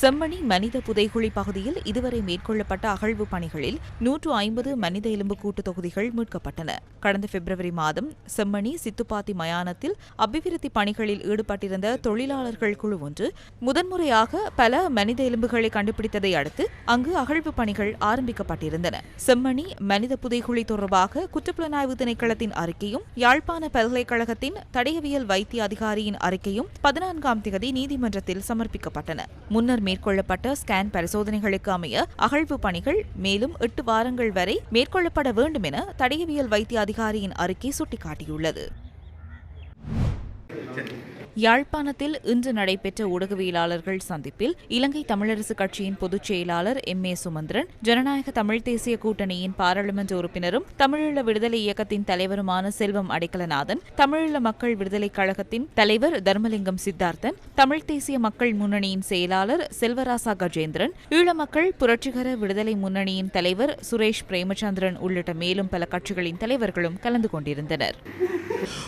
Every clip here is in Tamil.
செம்மணி மனித புதைகுழி பகுதியில் இதுவரை மேற்கொள்ளப்பட்ட அகழ்வு பணிகளில் நூற்று ஐம்பது மனித எலும்புக்கூட்டு தொகுதிகள் மீட்கப்பட்டன. கடந்த பிப்ரவரி மாதம் செம்மணி சித்துப்பாத்தி மயானத்தில் அபிவிருத்தி பணிகளில் ஈடுபட்டிருந்த தொழிலாளர்கள் குழு ஒன்று முதன்முறையாக பல மனித எலும்புகளை கண்டுபிடித்ததை அடுத்து அங்கு அகழ்வு பணிகள் ஆரம்பிக்கப்பட்டிருந்தன. செம்மணி மனித புதைகுழி தொடர்பாக குற்றப்புலனாய்வு திணைக்களத்தின் அறிக்கையும் யாழ்ப்பாண பல்கலைக்கழகத்தின் தடயவியல் வைத்திய அதிகாரியின் அறிக்கையும் பதினான்காம் திகதி நீதிமன்றத்தில் சமர்ப்பிக்கப்பட்டன. முன்னர் மேற்கொள்ளப்பட்ட ஸ்கேன் பரிசோதனைகளுக்கு அமைய அகழ்வு பணிகள் மேலும் எட்டு வாரங்கள் வரை மேற்கொள்ளப்பட வேண்டும் என தடயவியல் வைத்திய அதிகாரியின் அறிக்கை சுட்டிக்காட்டியுள்ளது. யாழ்ப்பாணத்தில் இன்று நடைபெற்ற ஊடகவியலாளர்கள் சந்திப்பில் இலங்கை தமிழரசு கட்சியின் பொதுச் செயலாளர் எம் ஏ சுமந்திரன் ஜனநாயக தமிழ் தேசிய கூட்டணியின் பாராளுமன்ற உறுப்பினரும் தமிழீழ விடுதலை இயக்கத்தின் தலைவருமான செல்வம் அடைக்கலநாதன் தமிழீழ மக்கள் விடுதலைக் கழகத்தின் தலைவர் தர்மலிங்கம் சித்தார்த்தன் தமிழ் தேசிய மக்கள் முன்னணியின் செயலாளர் செல்வராசா கஜேந்திரன் ஈழ மக்கள் புரட்சிகர விடுதலை முன்னணியின் தலைவர் சுரேஷ் பிரேமச்சந்திரன் உள்ளிட்ட மேலும் பல கட்சிகளின் தலைவர்களும் கலந்து கொண்டிருந்தனர்.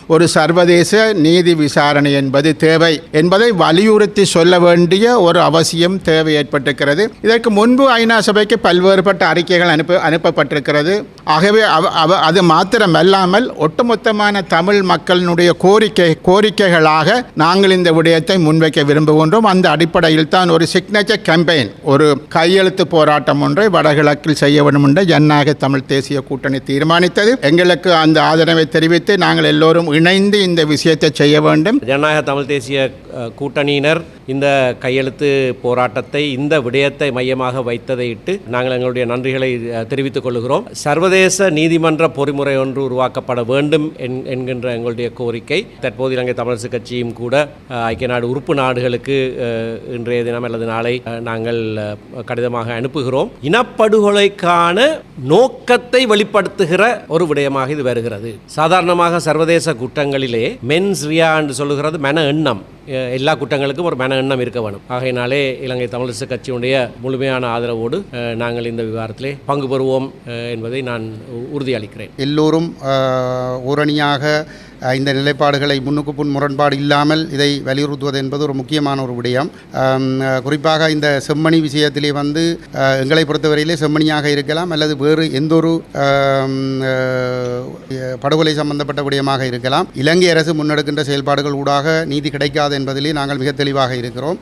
ஒரு சர்வதேச நீதி விசாரணை என்பது தேவை என்பதை வலியுறுத்தி சொல்ல வேண்டிய ஒரு அவசியம் தேவை ஏற்பட்டிருக்கிறது. இதற்கு முன்பு ஐநா சபைக்கு பல்வேறுபட்ட அறிக்கைகள் அனுப்ப அனுப்பப்பட்டிருக்கிறது. ஆகவே அவ அவ அது மாத்திரமல்லாமல் ஒட்டுமொத்தமான தமிழ் மக்களினுடைய கோரிக்கை கோரிக்கைகளாக நாங்கள் இந்த விடயத்தை முன்வைக்க விரும்புகின்றோம். அந்த அடிப்படையில் தான் ஒரு சிக்னேச்சர் கேம்பெயின் ஒரு கையெழுத்து போராட்டம் ஒன்றை வடகிழக்கில் செய்ய வேண்டும் என்று ஜனநாயக தமிழ் தேசிய கூட்டணி தீர்மானித்தது. எங்களுக்கு அந்த ஆதரவை தெரிவித்து நாங்கள் எல்லோரும் இணைந்து இந்த விஷயத்தை செய்ய வேண்டும். ஜனநாயக தமிழ் தேசிய கூட்டணியினர் இந்த கையெழுத்து போராட்டத்தை இந்த விடயத்தை மையமாக வைத்ததை இட்டு நாங்கள் எங்களுடைய நன்றிகளை தெரிவித்துக் கொள்கிறோம். சர்வதேச நீதிமன்ற பொறிமுறை ஒன்று உருவாக்கப்பட வேண்டும் என்- என்கின்ற எங்களுடைய கோரிக்கை. தற்போது இலங்கை தமிழரசு கட்சியும் கூட ஐக்கிய நாடு உறுப்பு நாடுகளுக்கு இன்றைய தினம் அல்லது நாளை நாங்கள் கடிதமாக அனுப்புகிறோம். இனப்படுகொலைக்கான நோக்கத்தை வெளிப்படுத்துகிற ஒரு விடயமாக இது வருகிறது. சாதாரணமாக சர்வதேச குற்றங்களிலே மென்ஸ் ரியா என்று சொல்லுகிறது மன எண்ணம். எல்லா குற்றங்களுக்கும் ஒரு மன எண்ணம் இருக்க வேணும். ஆகையினாலே இலங்கை தமிழரசு கட்சியினுடைய முழுமையான ஆதரவோடு நாங்கள் இந்த விவகாரத்திலே பங்கு பெறுவோம் என்பதை நான் உறுதியளிக்கிறேன். எல்லோரும் ஆஹ், ஓரணியாக இந்த நிலைப்பாடுகளை முன்னுக்கு புன் முரண்பாடு இல்லாமல் இதை வலியுறுத்துவது என்பது ஒரு முக்கியமான ஒரு விடயம். குறிப்பாக இந்த செம்மணி விஷயத்திலே வந்து எங்களை பொறுத்தவரையிலே செம்மணியாக இருக்கலாம் அல்லது வேறு எந்தொரு ஒரு படுகொலை சம்பந்தப்பட்ட விடயமாக இருக்கலாம். இலங்கை அரசு முன்னெடுக்கின்ற செயல்பாடுகள் ஊடாக நீதி கிடைக்காது என்பதிலே நாங்கள் மிக தெளிவாக இருக்கிறோம்.